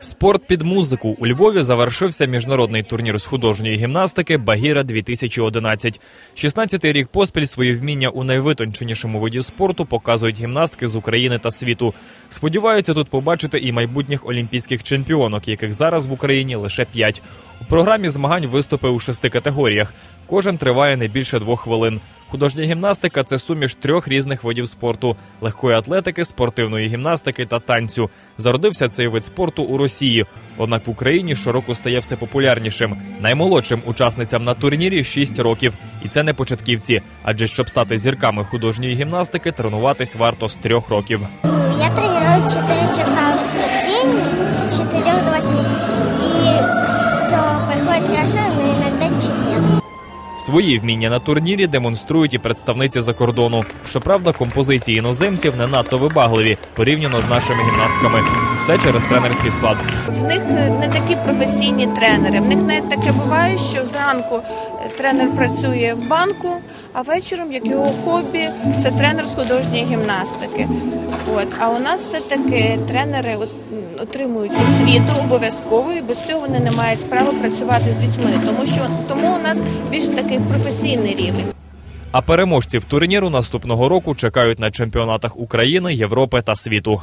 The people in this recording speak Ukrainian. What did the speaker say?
Спорт під музику у Львові завершився міжнародний турнір з художньої гімнастики Багіра 2011 16-й рік поспіль свої вміння у найвитонченішому виді спорту показують гімнастки з України та світу. Сподіваються тут побачити і майбутніх олімпійських чемпіонок, яких зараз в Україні лише п'ять. У програмі змагань виступи у шести категоріях. Кожен триває не більше двох хвилин. Художня гімнастика це суміш трьох різних видів спорту: легкої атлетики, спортивної гімнастики та танцю. Зародився цей вид спорту у Росії. Однак в Україні щороку стає все популярнішим. Наймолодшим учасницям на турнірі 6 років, і це не початківці. Адже щоб стати зірками художньої гімнастики, тренуватись варто з трьох років. Я тренируюсь 4 часа в день, 4 до 8. И все проходит хорошо, но иногда чуть нет. Свої вміння на турнірі демонструють і представниці за кордону. Щоправда, композиції іноземців не надто вибагливі порівняно з нашими гімнастками. Все через тренерський склад. В них не такі професійні тренери. В них навіть таке буває, що зранку тренер працює в банку, а вечором, як його хобі, це тренер з художньої гімнастики. От а у нас все таки тренери отримують освіту обов'язково, і без цього вони не мають права працювати з дітьми, тому що тому у нас більш такий професійний рівень. А переможців турніру наступного року чекають на чемпіонатах України, Європи та світу.